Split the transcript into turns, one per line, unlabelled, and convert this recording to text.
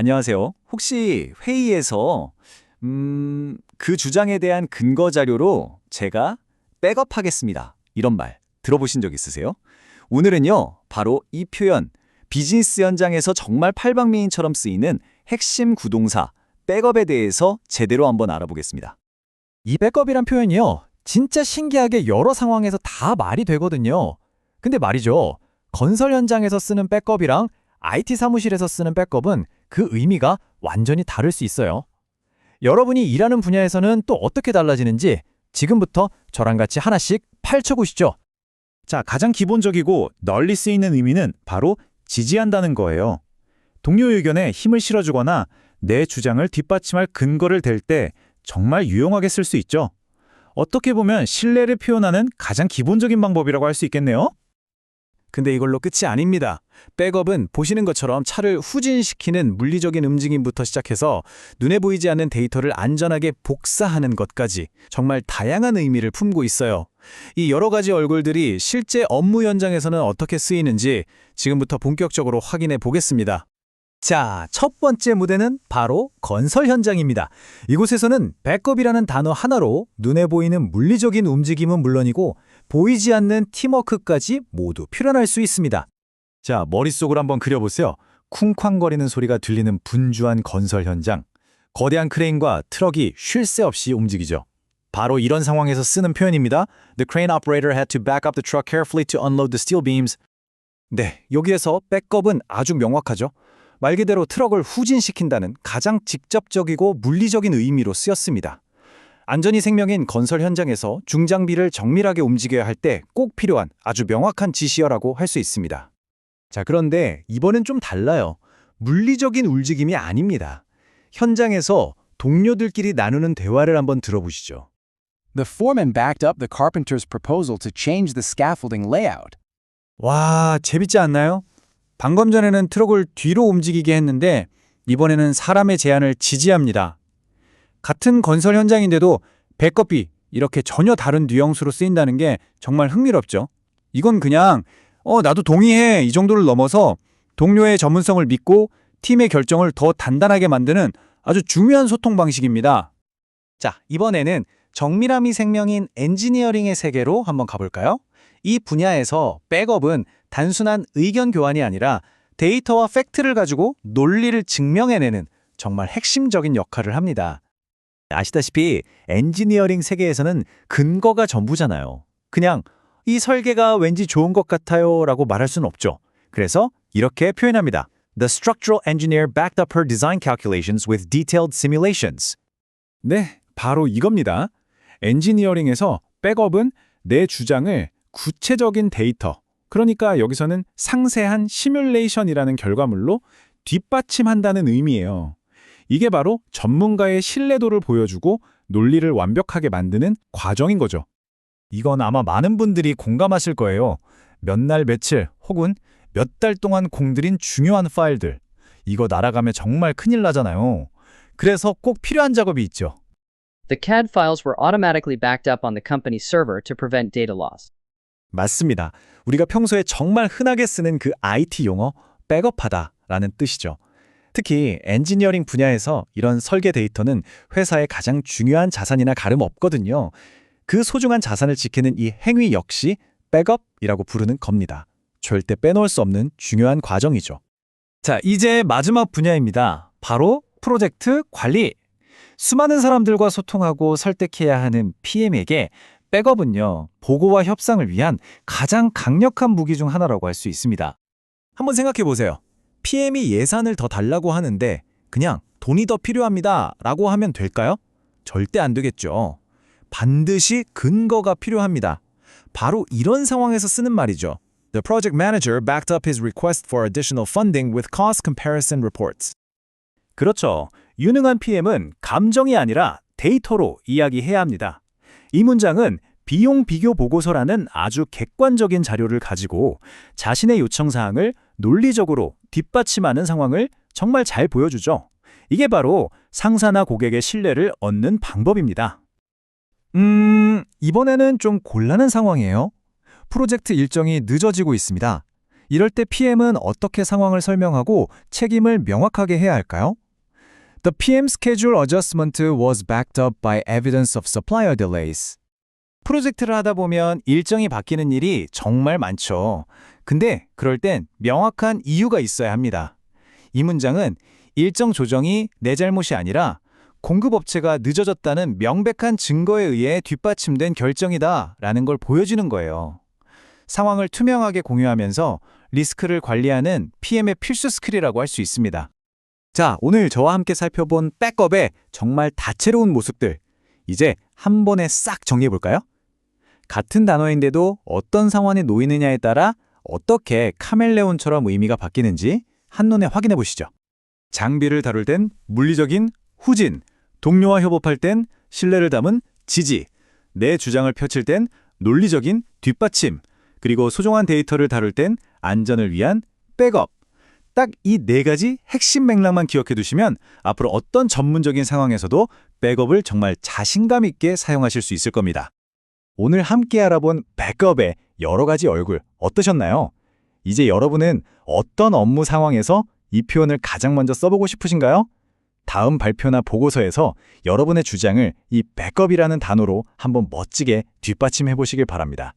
안녕하세요. 혹시 회의에서 음, 그 주장에 대한 근거 자료로 제가 백업하겠습니다. 이런 말 들어보신 적 있으세요? 오늘은요. 바로 이 표현 비즈니스 현장에서 정말 팔방미인처럼 쓰이는 핵심 구동사 백업에 대해서 제대로 한번 알아보겠습니다.
이 백업이란 표현이요. 진짜 신기하게 여러 상황에서 다 말이 되거든요. 근데 말이죠. 건설 현장에서 쓰는 백업이랑 IT 사무실에서 쓰는 백업은 그 의미가 완전히 다를 수 있어요. 여러분이 일하는 분야에서는 또 어떻게 달라지는지 지금부터 저랑 같이 하나씩 파헤쳐보시죠.
자, 가장 기본적이고 널리 쓰이는 의미는 바로 지지한다는 거예요. 동료 의견에 힘을 실어주거나 내 주장을 뒷받침할 근거를 댈 때 정말 유용하게 쓸 수 있죠. 어떻게 보면 신뢰를 표현하는 가장 기본적인 방법이라고 할 수 있겠네요.
근데 이걸로 끝이 아닙니다. 백업은 보시는 것처럼 차를 후진시키는 물리적인 움직임부터 시작해서 눈에 보이지 않는 데이터를 안전하게 복사하는 것까지 정말 다양한 의미를 품고 있어요. 이 여러 가지 얼굴들이 실제 업무 현장에서는 어떻게 쓰이는지 지금부터 본격적으로 확인해 보겠습니다. 자, 첫 번째 무대는 바로 건설 현장입니다. 이곳에서는 백업이라는 단어 하나로 눈에 보이는 물리적인 움직임은 물론이고 보이지 않는 팀워크까지 모두 표현할 수 있습니다. 자, 머릿속으로 한번 그려보세요. 쿵쾅거리는 소리가 들리는 분주한 건설 현장. 거대한 크레인과 트럭이 쉴 새 없이 움직이죠. 바로 이런 상황에서 쓰는 표현입니다. The crane operator had to back up the truck carefully to unload the steel beams. 네, 여기에서 백업은 아주 명확하죠. 말 그대로 트럭을 후진시킨다는 가장 직접적이고 물리적인 의미로 쓰였습니다. 안전이 생명인 건설 현장에서 중장비를 정밀하게 움직여야 할 때 꼭 필요한 아주 명확한 지시어라고 할 수 있습니다. 자, 그런데 이번엔 좀 달라요. 물리적인 움직임이 아닙니다. 현장에서 동료들끼리 나누는 대화를 한번 들어보시죠.
The foreman backed up the carpenter's proposal to change the scaffolding layout.
와, 재밌지 않나요? 방금 전에는 트럭을 뒤로 움직이게 했는데 이번에는 사람의 제안을 지지합니다. 같은 건설 현장인데도 백업이 이렇게 전혀 다른 뉘앙스로 쓰인다는 게 정말 흥미롭죠. 이건 그냥 어 나도 동의해 이 정도를 넘어서 동료의 전문성을 믿고 팀의 결정을 더 단단하게 만드는 아주 중요한 소통 방식입니다. 자, 이번에는 정밀함이 생명인 엔지니어링의 세계로 한번 가볼까요? 이 분야에서 백업은 단순한 의견 교환이 아니라 데이터와 팩트를 가지고 논리를 증명해내는 정말 핵심적인 역할을 합니다. 아시다시피 엔지니어링 세계에서는 근거가 전부잖아요. 그냥 이 설계가 왠지 좋은 것 같아요 라고 말할 수는 없죠. 그래서 이렇게 표현합니다. The structural engineer backed up her design calculations with detailed simulations.
네, 바로 이겁니다. 엔지니어링에서 백업은 내 주장을 구체적인 데이터, 그러니까 여기서는 상세한 시뮬레이션이라는 결과물로 뒷받침한다는 의미예요. 이게 바로 전문가의 신뢰도를 보여주고 논리를 완벽하게 만드는 과정인 거죠.
이건 아마 많은 분들이 공감하실 거예요. 몇 날 며칠 혹은 몇 달 동안 공들인 중요한 파일들. 이거 날아가면 정말 큰일 나잖아요. 그래서 꼭 필요한 작업이 있죠.
The CAD files were automatically backed up on the company's server to prevent data loss.
맞습니다. 우리가 평소에 정말 흔하게 쓰는 그 IT 용어 백업하다라는 뜻이죠. 특히 엔지니어링 분야에서 이런 설계 데이터는 회사의 가장 중요한 자산이나 다름없거든요. 그 소중한 자산을 지키는 이 행위 역시 백업이라고 부르는 겁니다. 절대 빼놓을 수 없는 중요한 과정이죠. 자, 이제 마지막 분야입니다. 바로 프로젝트 관리. 수많은 사람들과 소통하고 설득해야 하는 PM에게 백업은요, 보고와 협상을 위한 가장 강력한 무기 중 하나라고 할 수 있습니다. 한번 생각해 보세요. PM이 예산을 더 달라고 하는데 그냥 돈이 더 필요합니다 라고 하면 될까요? 절대 안 되겠죠. 반드시 근거가 필요합니다. 바로 이런 상황에서 쓰는 말이죠. The project manager backed up his request for additional funding with cost comparison reports. 그렇죠. 유능한 PM은 감정이 아니라 데이터로 이야기해야 합니다. 이 문장은 비용 비교 보고서라는 아주 객관적인 자료를 가지고 자신의 요청 사항을 논리적으로 뒷받침하는 상황을 정말 잘 보여주죠. 이게 바로 상사나 고객의 신뢰를 얻는 방법입니다. 음, 이번에는 좀 곤란한 상황이에요. 프로젝트 일정이 늦어지고 있습니다. 이럴 때 PM은 어떻게 상황을 설명하고 책임을 명확하게 해야 할까요? The PM schedule adjustment was backed up by evidence of supplier delays. 프로젝트를 하다 보면 일정이 바뀌는 일이 정말 많죠. 근데 그럴 땐 명확한 이유가 있어야 합니다. 이 문장은 일정 조정이 내 잘못이 아니라 공급업체가 늦어졌다는 명백한 증거에 의해 뒷받침된 결정이다 라는 걸 보여주는 거예요. 상황을 투명하게 공유하면서 리스크를 관리하는 PM의 필수 스킬이라고 할 수 있습니다. 자, 오늘 저와 함께 살펴본 백업의 정말 다채로운 모습들. 이제 한 번에 싹 정리해 볼까요? 같은 단어인데도 어떤 상황에 놓이느냐에 따라 어떻게 카멜레온처럼 의미가 바뀌는지 한눈에 확인해 보시죠. 장비를 다룰 땐 물리적인 후진, 동료와 협업할 땐 신뢰를 담은 지지, 내 주장을 펼칠 땐 논리적인 뒷받침, 그리고 소중한 데이터를 다룰 땐 안전을 위한 백업. 딱 이 네 가지 핵심 맥락만 기억해 두시면 앞으로 어떤 전문적인 상황에서도 백업을 정말 자신감 있게 사용하실 수 있을 겁니다. 오늘 함께 알아본 백업의 여러 가지 얼굴 어떠셨나요? 이제 여러분은 어떤 업무 상황에서 이 표현을 가장 먼저 써보고 싶으신가요? 다음 발표나 보고서에서 여러분의 주장을 이 백업이라는 단어로 한번 멋지게 뒷받침해 보시길 바랍니다.